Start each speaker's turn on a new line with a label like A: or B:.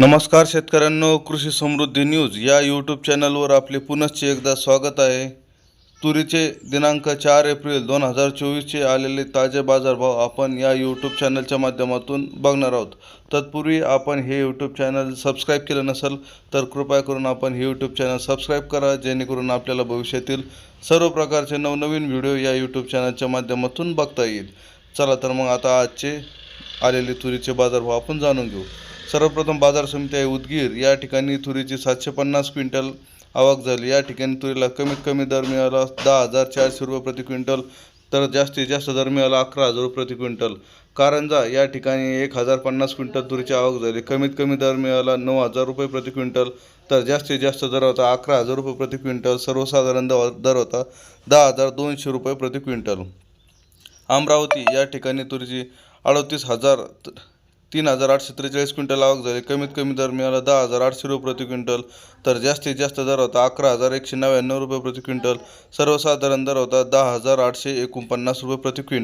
A: नमस्कार शेतकऱ्यांनो कृषी समृद्धी न्यूज या यूट्यूब चॅनलवर आपले पुनश्च एकदा स्वागत आहे. तुरीचे दिनांक चार एप्रिल दोन हजार चोवीसचे आलेले ताजे बाजारभाव आपण या यूट्यूब चॅनलच्या माध्यमातून बघणार आहोत. तत्पूर्वी आपण हे यूट्यूब चॅनल सबस्क्राईब केलं नसेल तर कृपया करून आपण हे यूट्यूब चॅनल सबस्क्राईब करा जेणेकरून आपल्याला भविष्यातील सर्व प्रकारचे नवनवीन व्हिडिओ या यूट्यूब चॅनलच्या माध्यमातून बघता येईल. चला तर मग आता आजचे आलेले तुरीचे बाजारभाव आपण जाणून घेऊ. सर्वप्रथम बाजार समिती आहे उदगीर. या ठिकाणी तुरीची सातशे पन्नास क्विंटल आवक झाली. या ठिकाणी तुरीला कमीत कमी दर मिळाला दहा हजार चारशे रुपये प्रति क्विंटल तर जास्तीत जास्त दर मिळाला अकरा हजार रुपये प्रति क्विंटल. कारंजा या ठिकाणी एक हजार पन्नास क्विंटल तुरीची आवक झाली. कमीत कमी दर मिळाला नऊ हजार रुपये प्रति क्विंटल तर जास्तीत जास्त दर होता अकरा हजार रुपये प्रति क्विंटल. सर्वसाधारण दर दर होता दहा हजार दोनशे रुपये प्रति क्विंटल. अमरावती या ठिकाणी तुरीची अडतीस हजार तीन हजार आठशे त्रेचाळीस क्विंटल आवक झाली. कमीत कमी दर मिळाला दहा हजार आठशे रुपये प्रति क्विंटल तर जास्तीत जास्त दर होता अकरा हजार एकशे नव्याण्णव रुपये प्रति क्विंटल. सर्वसाधारण दर होता दहा हजार आठशे एकोणपन्नास रुपये प्रति क्विंटल.